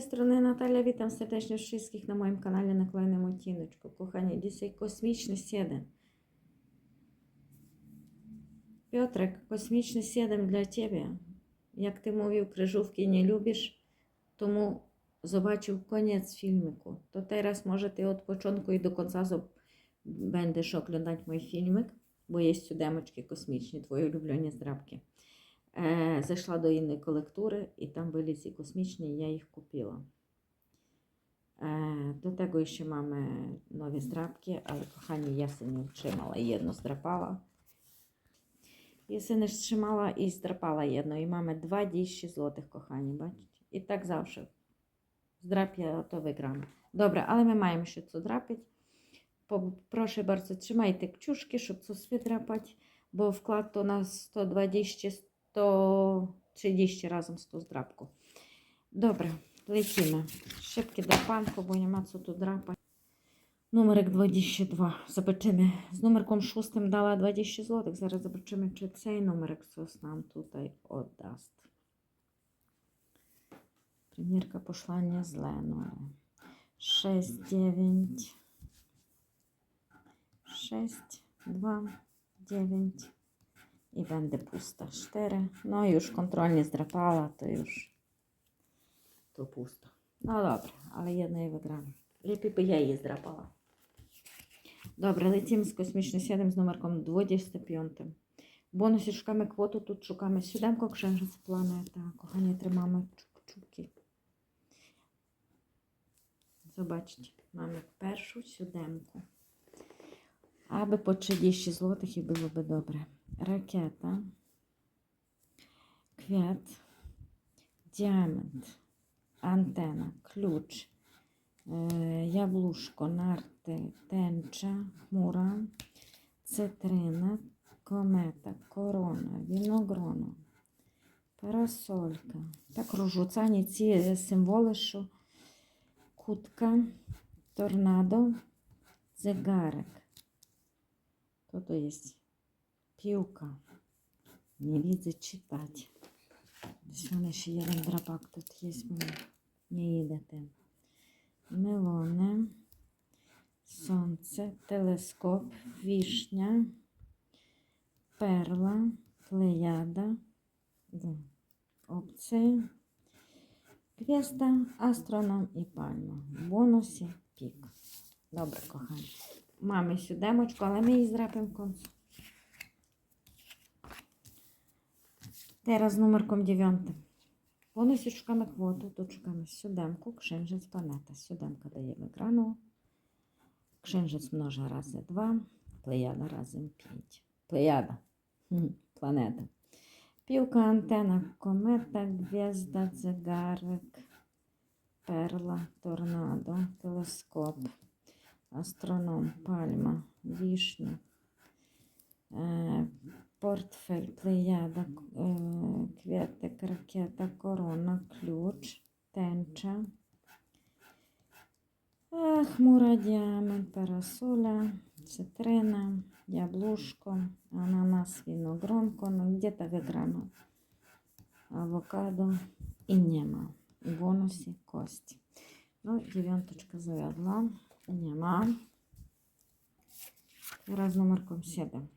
strony Natalia. Witam serdecznie wszystkich na moim kanale na kolejnym odcineczku. Kochani, dzisiaj kosmiczny 7. Piotrek, kosmiczny 7 dla Ciebie. Jak Ty mówił, krzyżówki nie lubisz, to mu zobaczył koniec filmiku. To teraz może Ty od początku i do końca zob- będziesz oglądać mój filmik, bo jest siódemeczki kosmiczne, Twoje ulubione zdrabki. Е, зайшла до інної колектури, і там були ці космічні, я їх купила. Е, до того ще mamy нові здрабки, але кохані, я не втримала, єдно здрапала. Я се не втримала і здрапала єдно. І mamy 20 злотих, кохані, бачите? І так завжди. Здрап я то виграм. Добре, але ми маємо ще це драпити. Proszę bardzo, trzymajcie kciuszki, żeby coś wydrapać, bo wkład to na 120 130 разом з ту здрапку. Добре, летімо. Шибки драпанку, бо нема тут драпати. Numerek 22. Zobaczymy. Z numerką szóstym dała 20 zł. Zaraz zobaczymy, czy цей numerek coś nam tutaj. Примірка пішла не зле, ну. 6, 9, 6, 2, 9 i będę pusta. 4. No już kontrolnie zdrapała, to już to pusto. No dobra, ale jedno je wygramy. Lepiej by ja je zdrapała. Dobra, lecimy z kosmiczny 7 z numerką 25. W bonusі szukamy kwotu, тут шукamy siódemko, księżyc, planeta. Kochanie, trzymamy kciuki. Zobaczcie, mamy pierwszą siódemkę. Aby po 30 zł i byłoby dobre. Ракета, квят, діамент, антена, ключ, е, яблушко, нарти, тенча, хмура, цитрина, комета, корона, віногрона, парасолька. Так розжуцані ці символи, що кутка, торнадо, дзигарик. То то є piłka. Nie widzę czytać. Zresztą jeszcze jeden drapak tu jest, bo nie idę tym. Melony, słońce, teleskop, wisznia, perla, plejada, d- obcy, gwiazda, astronom i palma. W bonusie pik. Dobra, kochani. Mamy siódemeczkę, ale my jej zdrapiemy w końcu. Teraz z numerką dziewiątym. W bonusie szukamy kwotu, tu szukamy siódemku, księżyc, planeta. Siódemka dajemy granu, księżyc mnoży razy dwa, plejada razy pięć. Plejada, Hmm, planeta. Piłka, antena, kometa, gwiazda, zegarek, perla, tornado, teleskop, Портфель, плеяда, е, квітик, ракета, корона, ключ, тенча, хмура, діамент, парасоля, цитрина, яблушко, ананас, виногронко, ну где-то выиграно, авокадо и нема. В бонусе кость. Ну, дев'яточка завядла, нема. Teraz numerką 7.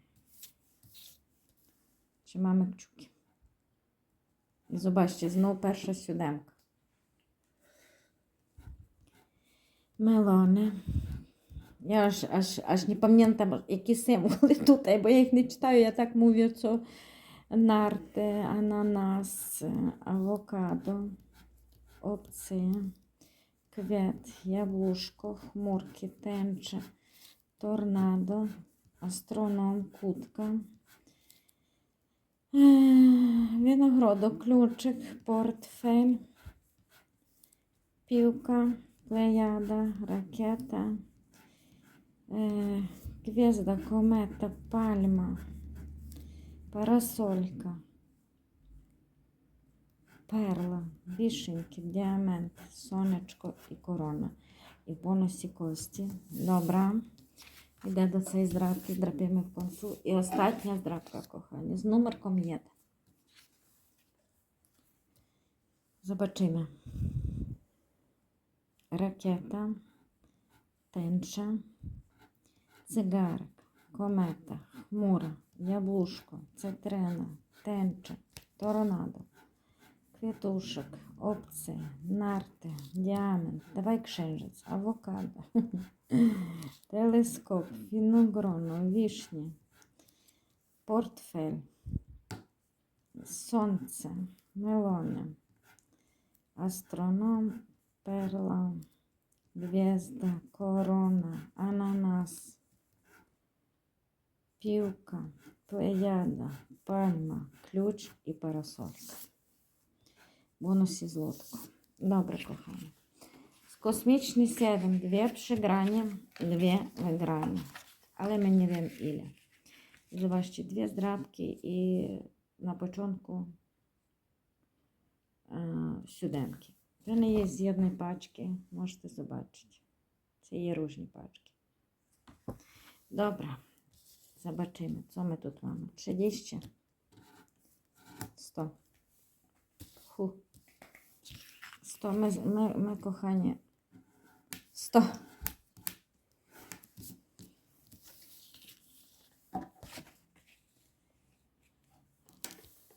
Trzymamy kciuki. I zobaczcie, znowu pierwsza siódemka. Мелони. Я аж, аж, аж не пам'ятаю, які символи тут, бо я їх не читаю, я так мовлю, що нарти, ананас, авокадо, опци, квіт, яблушко, хмурки, тенча, торнадо, астроном, кутка. Виноградок, ключик, портфель, півка, плеяда, ракета, гвізда, комета, пальма, парасолька, перла, вишеньки, діамент, сонечко і корона. І бонусі кості. Добре. Йде до цієї здрабки, драпимо в концу. І остання здрабка, кохані, з номерком є. Zobaczymy. ракета, тенча, цигарик, комета, хмура, яблушко, цитрина, тенча, торонадо, квітушок, опції, нарти, діамент, давай księżyc, авокадо, телескоп, виногроно, вишні, портфель, сонце, мелони, астроном, перла, гвезда, корона, ананас, півка, плеяда, пальма, ключ і парасолька. Бонус із лодку. Добре, кохані. Космічний севен, дві приграні, дві виграні. Але ми не wiem ile. Zobaczcie, dwie zdrabki i na początku e, siódemki. Вони є з одної пачки, можете побачити. Це є різні пачки. Добре. Zobaczymy, co my тут mamy. 30. 100. Ху. 100. Ми, ми, ми кохані. 100.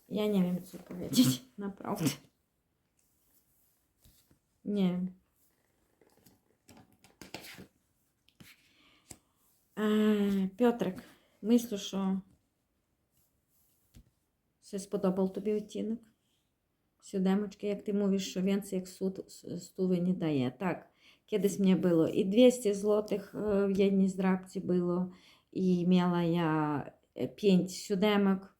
Ja nie wiem, co powiedzieć. Naprawdę. Nie wiem. Е, мислю, що все сподобав тобі оттінок. Сюдемочки, як ти мовиш, що więcej як суд не дає. Так, кидись мені було і 200 злотих е, в jednej здрабці було, і мала я 5 сюдемок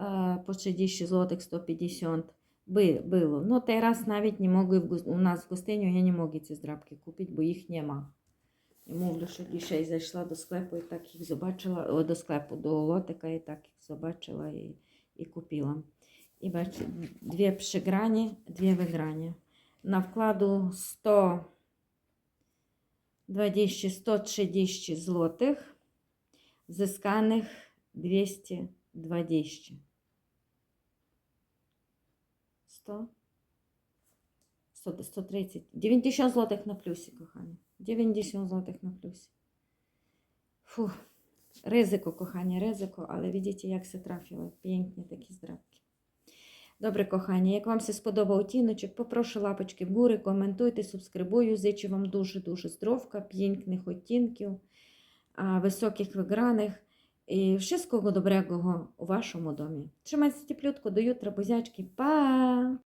е, по 30 злотих 150 було. Ну, teraz навіть не могли у нас в гостиню, я не можу ці здрабки купити, бо їх нема. І мовлю, що dzisiaj зайшла до склепу і так їх побачила, до склепу, до лотика і так їх побачила і, і купила. І бачите, дві приграні, дві виграні. На вкладу 120, 130 злотих, zyskanych 220. 100? 100, 130. 90 злотих на плюсі, кохані. 90 злотих на плюсі. Фух. Ризико, кохані, ризико, але видите, як все трафило. П'єнтні такі здрабки. Добре, кохання, як вам все сподобав тіночок, попрошу лапочки вгори, коментуйте, субскрибую. Зичу вам дуже-дуже здоровка, п'єнькних оттінків, високих виграних і всього доброго у вашому домі. Тримайтеся теплютку, до Ютра бузячки. Па!